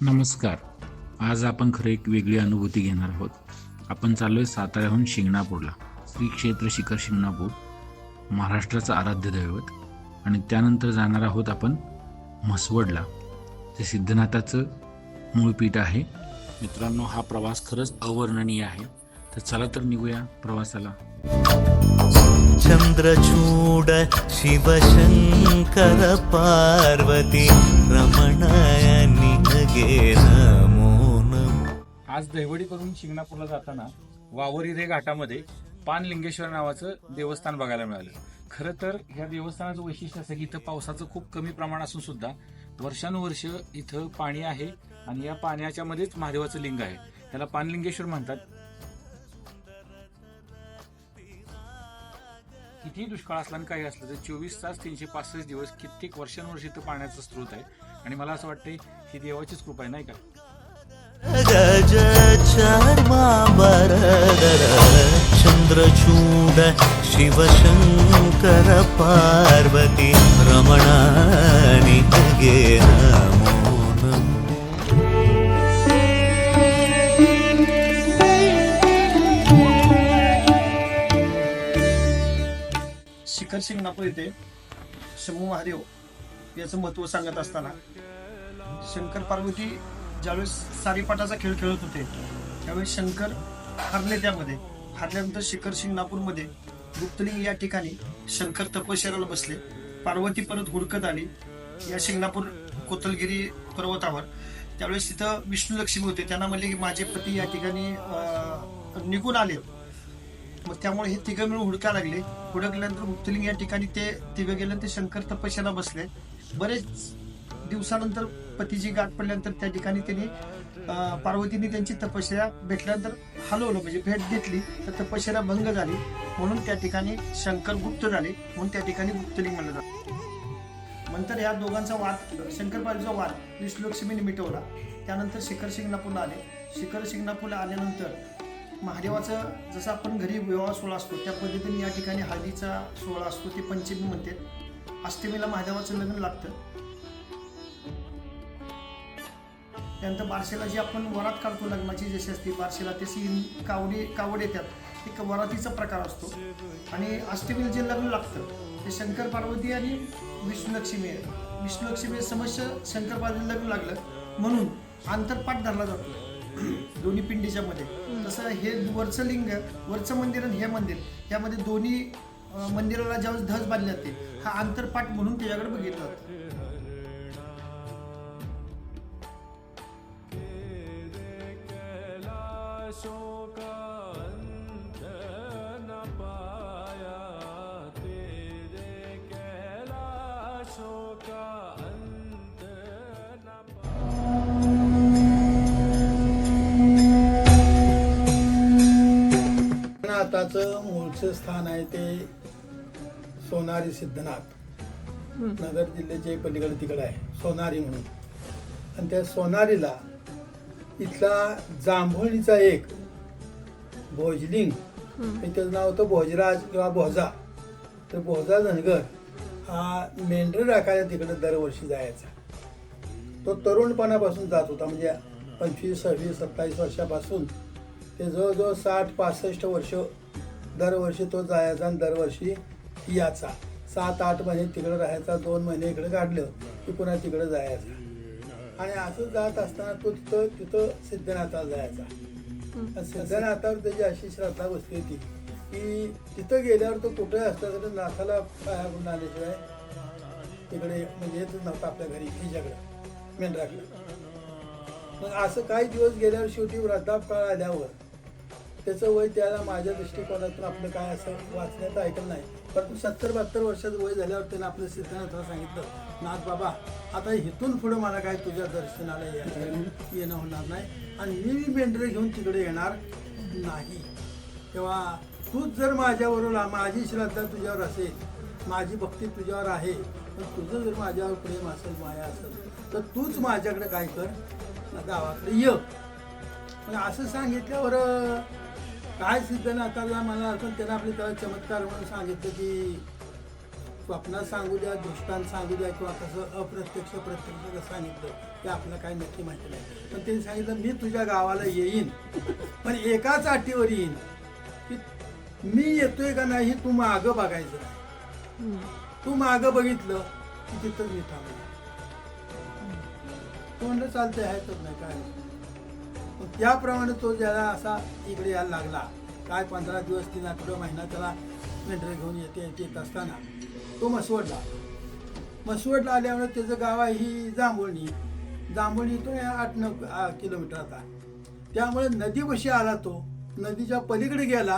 नमस्कार. आज आपण खरं एक वेगळी अनुभूती घेणार आहोत. आपण चाललोय साताऱ्याहून शिंगणापूरला. श्री क्षेत्र शिखर शिंगणापूर महाराष्ट्राचं आराध्य दैवत. आणि त्यानंतर जाणार आहोत आपण म्हसवडला जे सिद्धनाथाचं मूळ पीठ आहे. मित्रांनो हा प्रवास खरंच अवर्णनीय आहे. तर चला तर निघूया प्रवासाला. चंद्रचूड शिवशंकर पार्वती रमण आज नमो करून शिंगणापूरला जाताना वावरी रे घाटामध्ये पानलिंगेश्वर नावाचं देवस्थान बघायला मिळालं. खरं तर ह्या देवस्थानाचं वैशिष्ट्य असं की इथं पावसाचं खूप कमी प्रमाण असून सुद्धा वर्षानुवर्ष इथं पाणी आहे आणि या पाण्याच्या मध्येच महादेवाचं लिंग आहे. त्याला पानलिंगेश्वर म्हणतात. कितीही दुष्काळ असला आणि काही असलं तर चोवीस तास तीनशे पासष्ट दिवस कित्येक वर्षानुवर्ष इथं पाण्याचा स्रोत आहे. आणि मला असं वाटतंय ही देवाचीच कृपा आहे नाही का? चन्द्रचूड शिवशङ्कर पार्वती नमो शिखर शिंगणापूर येथे शंभू महादेव. याचं महत्त्व सांगत असताना शंकर पार्वती ज्यावेळेस सारीपाटाचा खेळ खेळत होते त्यावेळेस शंकर हरले त्यामध्ये. हरल्यानंतर शिखर शिंगणापूरमध्ये गुप्तलिंग या ठिकाणी शंकर तपश्चर्याला बसले. पार्वती परत हुडकत आली या शिंगणापूर कोतलगिरी पर्वतावर. त्यावेळेस तिथं विष्णू लक्ष्मी होते. त्यांना म्हणले की माझे पती या ठिकाणी निघून आले मग त्यामुळे हे तिघं मिळून हुडका लागले. हुडकल्यानंतर गुप्तलिंग या ठिकाणी ते तिघं गेले ते शंकर तपस्याला बसले. बरेच दिवसानंतर पतीची गाठ पडल्यानंतर त्या ठिकाणी त्यांनी पार्वतीने त्यांची तपश्चर्या भेटल्यानंतर हलवलं म्हणजे भेट घेतली. तर तपश्चर्या भंग झाली. म्हणून त्या ठिकाणी शंकर गुप्त झाले. म्हणून त्या ठिकाणी गुप्तलिंग म्हणलं जातं. नंतर या दोघांचा वाद शंकर पार्वतीचा वाद विष्णुलक्ष्मीने मिटवला. त्यानंतर शिखर शिंगणापूरला आले. शिखर शिंगणापूरला आल्यानंतर महादेवाचं जसं आपण घरी विवाह सोहळा असतो त्या पद्धतीने या ठिकाणी हळदीचा सोहळा असतो ते पंचमी म्हणते अष्टमीला महादेवाचं लग्न लागतं. त्यानंतर बारशेला जी आपण वरात काढतो लग्नाची जशी असते बारशेला तशी कावडी कावड येतात. एक वरातीचा प्रकार असतो. आणि अष्टमीला जे लग्न लागतं ते शंकर पार्वती आणि विष्णुलक्ष्मी आहे. विष्णुलक्ष्मी समस्या शंकर पार्वती लग्न लागलं. म्हणून आंतरपाठ धरला जातो. दोन्ही पिंडीच्या मध्ये. तसं हे वरचं लिंग वरचं मंदिर आणि हे मंदिर यामध्ये दोन्ही मंदिराला ज्यावेळेस ध्वज बांधले जाते हा आंतरपाठ म्हणून त्याच्याकडे बघितलं जातं. आताचं मूळचं स्थान आहे ते सोनारी सिद्धनाथ. नगर जिल्ह्याच्या पलीकडे तिकडे आहे. सोनारी म्हणून. आणि त्या सोनारीला इथला जांभुळीचा एक भोजलिंग आणि त्याचं नाव होतं भोजराज किंवा भोजा. तर भोजा धनगर हा मेंढर राखायला तिकडे दरवर्षी जायचा. तो तरुणपणापासून जात होता म्हणजे पंचवीस सव्वीस सत्तावीस वर्षापासून. ते जवळजवळ साठ पासष्ट वर्ष दरवर्षी तो जायचा आणि दरवर्षी याचा. सात आठ महिने तिकडे राहायचा दोन महिने इकडे काढलं की पुन्हा तिकडे जायचा. आणि असं जात असताना तो तिथं तिथं सिद्धनाथाला जायचा. सिद्धनाथावर त्याची अशी श्रद्धा बसली होती की तिथं गेल्यावर तो कुठे असला तरी नाथाला पाया पडून आल्याशिवाय तिकडे म्हणजे येतच नव्हता आपल्या घरी हिच्याकडे मेंढराकडे. मग असं काही दिवस गेल्यावर शेवटी वृद्धापकाळ आल्यावर त्याचं वय त्याला माझ्या दृष्टिकोनातून आपलं काय असं वाचण्यात ऐकलं नाही. परंतु सत्तर बहात्तर वर्षाचं वय झाल्यावर त्यानं आपलं सिद्धांताला सांगितलं नाथ बाबा आता इथून पुढं मला काय तुझ्या दर्शनाला या- येणं होणार नाही. आणि मी मेंढरे घेऊन तिकडे येणार नाही. तेव्हा तूच जर माझ्याबरोबर माझी श्रद्धा तुझ्यावर असेल माझी भक्ती तुझ्यावर आहे पण तुझं जर माझ्यावर प्रेम असेल माया असेल तर तूच माझ्याकडे काय कर गावाकडे ये. असं सांगितल्यावर काय सिद्ध नाकारला मला अर्थात त्यानं आपले त्याला चमत्कार म्हणून सांगितलं की स्वप्नात सांगू द्या दृष्टांत सांगू द्या किंवा कसं अप्रत्यक्ष प्रत्यक्ष कसं सांगितलं ते आपलं काय नक्की माहिती नाही. पण त्यांनी सांगितलं मी तुझ्या गावाला येईन पण एकाच अटीवर येईन की मी येतोय का नाही तू मागं बघायचं नाही. तू मागं बघितलं की तिथंच मी थांबलो तोंड चालते आहे तर नाही काय? त्याप्रमाणे तो ज्याला असा इकडे यायला लागला काय पंधरा दिवस तीन आठवडा महिना त्याला मेंढरे घेऊन येते येते येत असताना तो मसवडला मसवडला आल्यामुळे त्याचं गाव आहे ही जांभुळणी. जांभुळणी तो आठ नऊ किलोमीटर आता. त्यामुळे नदीपाशी आला तो. नदीच्या पलीकडे गेला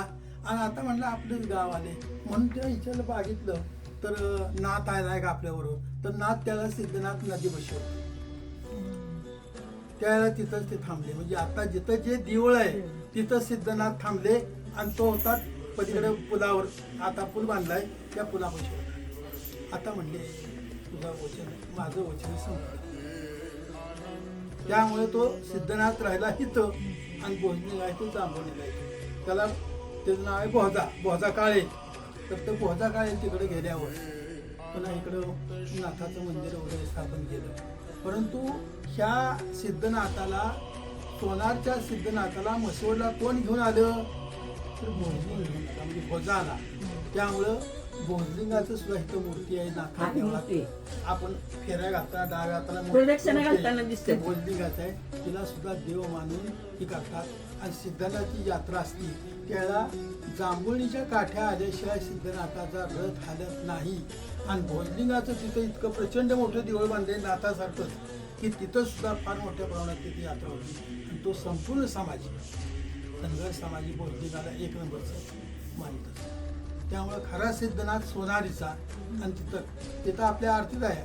आणि आता म्हणलं आपलंच गाव आले. म्हणून त्या हिच्याला बघितलं तर नात नाथ आहे नाही का आपल्याबरोबर. तर नाथ त्याला सिद्धनाथ नदीपाशी होते. त्यावेळेला तिथंच ते थांबले. म्हणजे आता जिथं जे देऊळ आहे तिथं सिद्धनाथ थांबले आणि तो होता पलीकडे पुलावर. आता पूल बांधलाय त्या पुलापाशी. होता आता म्हणले तुझा वचन माझं वचन संपलं. त्यामुळे तो सिद्धनाथ राहिला इथं आणि भोजनी आहे तो जांभवणीला आहे त्याला त्याचं नाव आहे बोहजा बोहजा काळे. तर ते बोहजा काळे तिकडे गेल्यावर पुन्हा इकडं नाथाचं मंदिर वगैरे स्थापन केलं. परंतु ह्या सिद्धनाथाला सोनारच्या सिद्धनाथाला मसवडला कोण घेऊन आलं? तर भोजलिंग घेऊन आला म्हणजे भोजा आला त्यामुळं भोजलिंगाचं सुद्धा इथं मूर्ती आहे नाथा मूर्ती. आपण फेऱ्या घालता डाव्या हाताला दिसते. ते भोजलिंगाचं आहे. तिला सुद्धा देव मानून ही करतात. आणि सिद्धनाथची यात्रा असती त्याला जांभुळीच्या काठ्या आल्याशिवाय सिद्धनाथाचा रथ हालत नाही. आणि भोजलिंगाचं तिथं इतकं प्रचंड मोठं देऊळ बांधले नाथासारखंच. की तिथं सुद्धा फार मोठ्या प्रमाणात तिथे यात्रा होती. आणि तो संपूर्ण सामाजिक धनगर सामाजिक भोजलिंगाला एक नंबरचं मानित त्यामुळं खरा सिद्धनाथ सोनारीचा आणि तिथं तिथं आपल्या आरतीत आहे.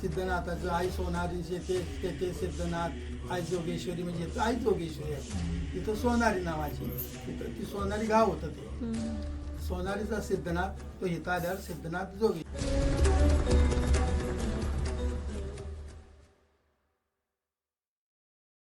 सिद्धनाथाचं आई सोनारी ते तेथे सिद्धनाथ आई जोगेश्वरी म्हणजे आई जोगेश्वरी आहे. तिथं सोनारी नावाची तिथं ती सोनारी गाव होतं ते. सोनारीचा सिद्धनाथ तो इथं सिद्धनाथ जोगी.